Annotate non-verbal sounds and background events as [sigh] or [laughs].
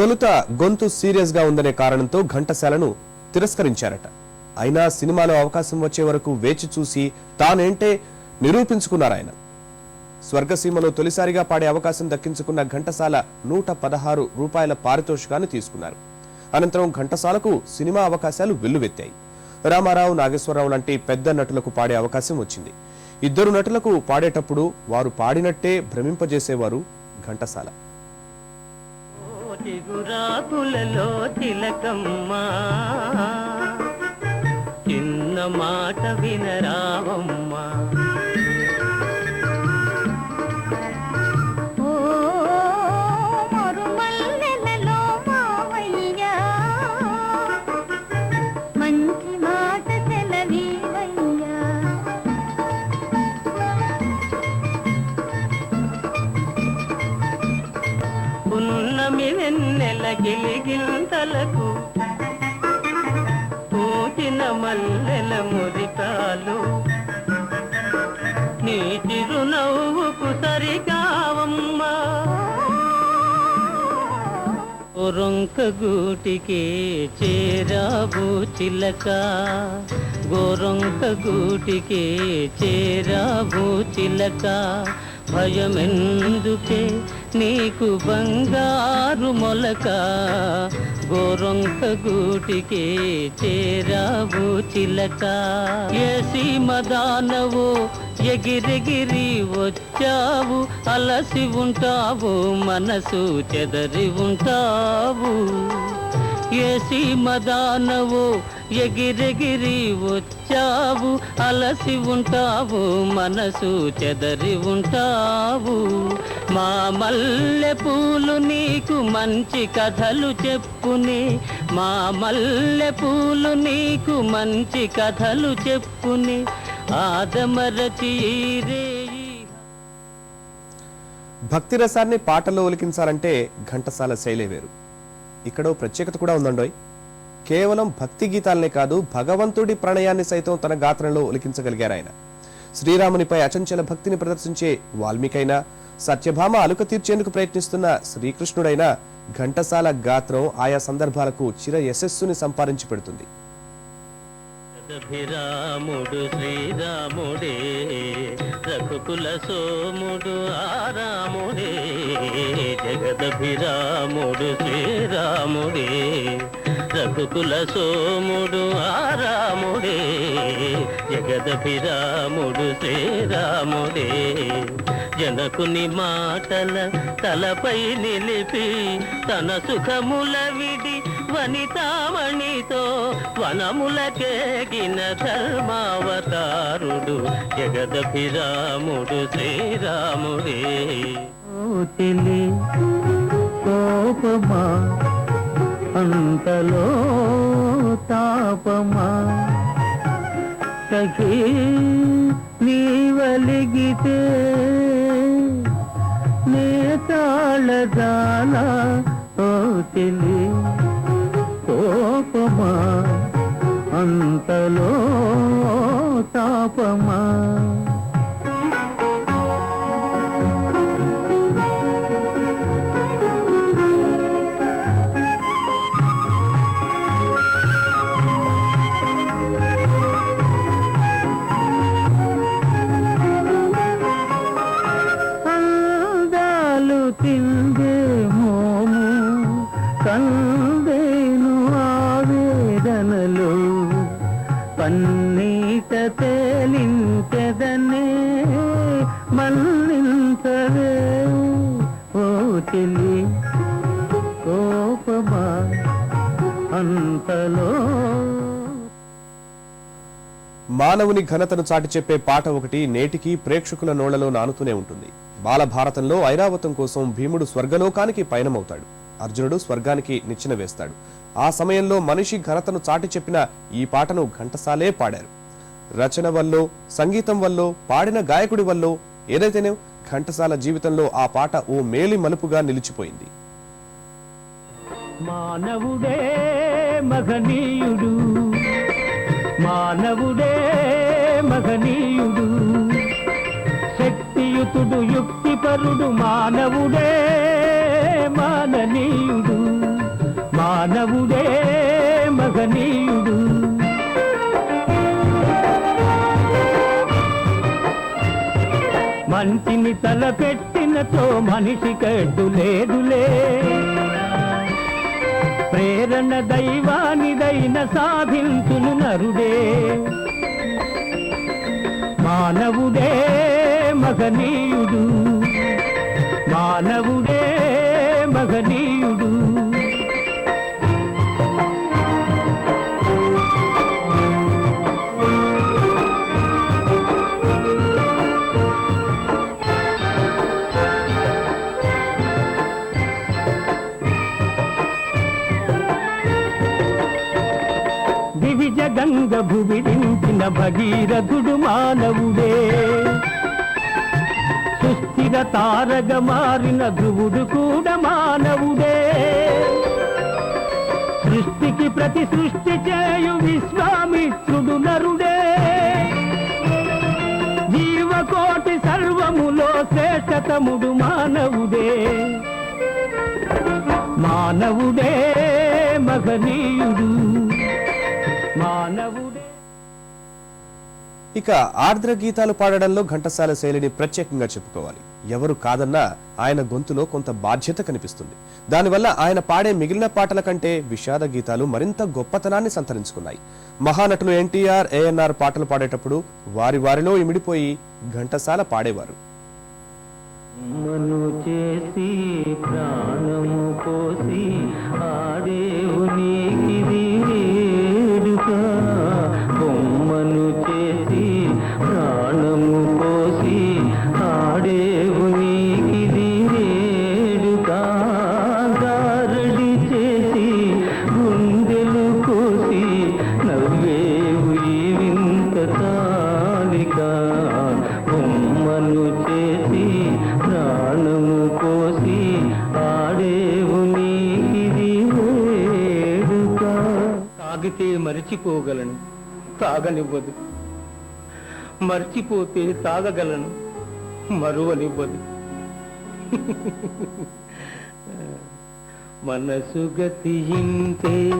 తొలుత గొంతు సీరియస్గా ఉందనే కారణంతో ఘంటసాలను తిరస్కరించారట. అయినా సినిమాలో అవకాశం వచ్చే వరకు వేచి చూసి తానేంటే నిరూపించుకున్నారాయన స్వర్గసీమలో తొలిసారిగా పాడే అవకాశం దక్కించుకున్న ఘంటసాల నూట పదహారు రూపాయల పారితోషికాన్ని తీసుకున్నారు. అనంతరం ఘంటసాలకు సినిమా అవకాశాలు వెల్లువెత్తాయి. రామారావు నాగేశ్వరరావు లాంటి పెద్ద నటులకు పాడే అవకాశం వచ్చింది. ఇద్దరు నటులకు పాడేటప్పుడు వారు పాడినట్టే భ్రమింపజేసేవారు ఘంటసాల. చిగురాకులలో తిలకమ్మ. చిన్న మాట వినరావమ్మా గిలిగింతలకు పూచిన మల్లెల మురికాలు నీ చిరునవ్వుకు సరికావమ్మా. ఒరొంక గూటికి చేరావు చిలక. గోరొంక గూటికి చేరావు చిలక. భయమెందుకే నీకు బంగారు మొలక గోరొంక చేరావు చిలక. ఏసి మదానవు ఎగిరెగిరి వచ్చావు అలసి ఉంటావు మనసు చెదరి ఉంటావు. ఏసి మదానవు ఎగిరెగిరి వచ్చావు అలసి ఉంటావు మనసు చెదరి ఉంటావు. మా మల్లె పూలు నీకు మంచి కథలు చెప్పుని మా మల్లె పూలు నీకు మంచి కథలు చెప్పుని. ఆదమరచి భక్తిరసాన్ని పాటలో ఒలికించాలంటే ఘంటసాల శైలే వేరు. ఇక్కడో ప్రత్యేకత కూడా ఉందండోయ్. కేవలం భక్తి గీతాలనే కాదు భగవంతుడి ప్రణయాన్ని సైతం తన గాత్రంలో ఒలికించగలిగారు ఆయన. శ్రీరామునిపై అచంచల భక్తిని ప్రదర్శించే వాల్మీకైనా సత్యభామ అలుక తీర్చేందుకు ప్రయత్నిస్తున్న శ్రీకృష్ణుడైనా ఘంటసాల గాత్రం ఆయా సందర్భాలకు చిర యశస్సుని సంపాదించి పెడుతుంది. రాముడు శ్రీరాముడే రఘుకుల సోముడు ఆరాముడే జగదభిరాముడు శ్రీరాముడే రఘుకుల సోముడు ఆరాముడే జగదభిరాముడు శ్రీరాముడే. జనకుని మాటల తలపై నిలిపి తన సుఖముల విడి వనితామణితో వనములకేగిన ధర్మావతారుడు జగదభిరాముడు శ్రీరాముడే. ఓ కోపమా అంతలో తాపమా? సఖీ నీవలిగితే నే తాళదాన ఓ తెలి కోపమా? అంతలో తాపమా? తిందే మోము కందేను మానవుని ఘనతను చాటి చెప్పే పాట ఒకటి నేటికీ ప్రేక్షకుల నోళ్ళలో నానుతూనే ఉంటుంది. బాలభారతంలో ఐరావతం కోసం భీముడు స్వర్గలోకానికి పయనమవుతాడు. అర్జునుడు స్వర్గానికి నిచ్చెన వేస్తాడు. ఆ సమయంలో మనిషి ఘనతను చాటి చెప్పిన ఈ పాటను ఘంటసాలే పాడారు. రచన వల్లో సంగీతం వల్లో పాడిన గాయకుడి వల్లో ఏదైతేనే ఘంటసాల జీవితంలో ఆ పాట ఓ మేలి మలుపుగా నిలిచిపోయింది. మానవుడే మగనీయుడు మానవుడే మహనీయుడు. శక్తియుతుడు యుక్తిపరుడు మానవుడే మాననీయుడు. మానవుడే మహనీయుడు. మంచిని తలపెట్టినతో మనిషి కడ్డు లేదులే. ప్రేరణ దైవానిదైన సాధించును నరుడే. మానవుడే మగనీయుడు మానవుడే మగనీయుడు గంగ భువిరించిన భగీరథుడు మానవుడే. సుస్థిర తారగ మారిన ధ్రువుడు కూడా మానవుడే. సృష్టికి ప్రతి సృష్టి చేయు విశ్వామిత్రుడు నరుడే. జీవకోటి సర్వములో శ్రేష్టతముడు మానవుడే. మానవుడే మగనీయుడు ఇక ఆర్ద్ర గీతాలు పాడడంలో ఘంటసాల శైలిని ప్రత్యేకంగా చెప్పుకోవాలి. ఎవరు కాదన్నా ఆయన గొంతులో కొంత బాధ్యత కనిపిస్తుంది. దానివల్ల ఆయన పాడే మిగిలిన పాటల కంటే విషాద గీతాలు మరింత గొప్పతనాన్ని సంతరించుకున్నాయి. మహానటులు ఎన్టీఆర్ ఏఎన్ఆర్ పాటలు పాడేటప్పుడు వారి వారిలో ఇమిడిపోయి ఘంటసాల పాడేవారు. మను చేసి ప్రాణము పోసి మరిచిపోగలను తాగనివ్వదు. మర్చిపోతే తాగగలను మరువనివ్వదు. [laughs] మనసు గతి ఇంతే